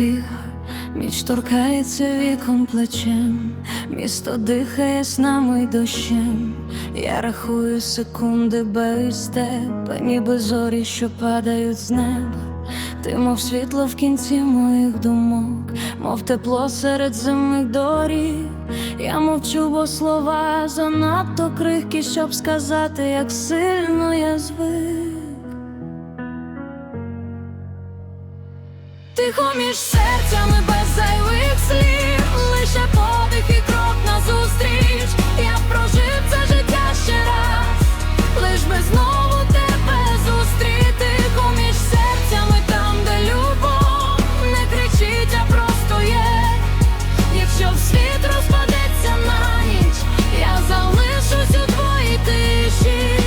успіх, ніч торкається вікон плечем, місто дихає снами й дощем. Я рахую секунди без тебе, ніби зорі, що падають з неба. Ти, мов світло в кінці моїх думок, мов тепло серед зимних доріг. Я мовчу, бо слова занадто крихкі, щоб сказати, як сильно я звик. Тихо між серцями без зайвих слів, лише подих і крок назустріч. Я прожив це життя ще раз, лиш би знову тебе зустріти. Тихо між серцями там, де любов не кричить, а просто є. Якщо в світ розпадеться на ніч, я залишусь у твоїй тиші.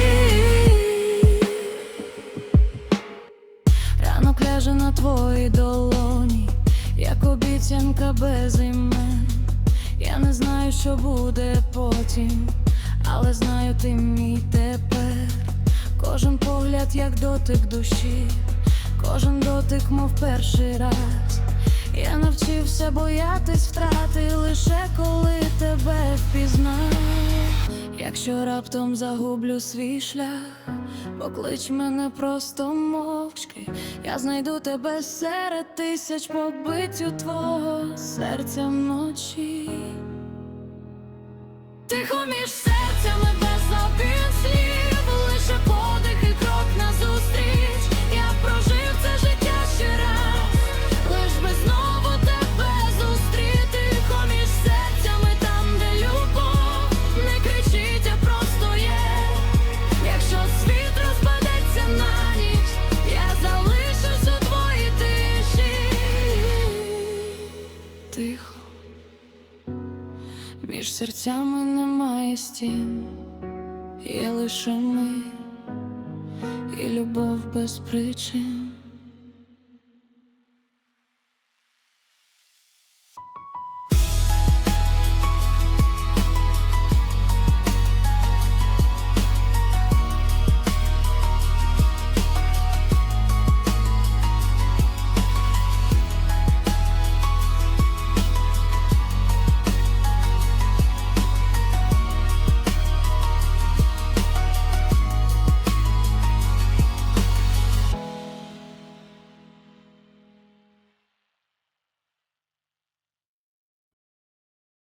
Ранок ляже на твоїй долоні, обіцянка без імен. Я не знаю, що буде потім, але знаю ти мій тепер. Кожен погляд, як дотик душі, кожен дотик, мов перший раз. Я навчився боятись втрати лише коли тебе впізнаю. Якщо раптом загублю свій шлях, поклич мене просто мовчки. Я знайду тебе серед тисяч побиттю твого серця вночі. Тихо між серцями Між серцями немає стін, є лише ми і любов без причин.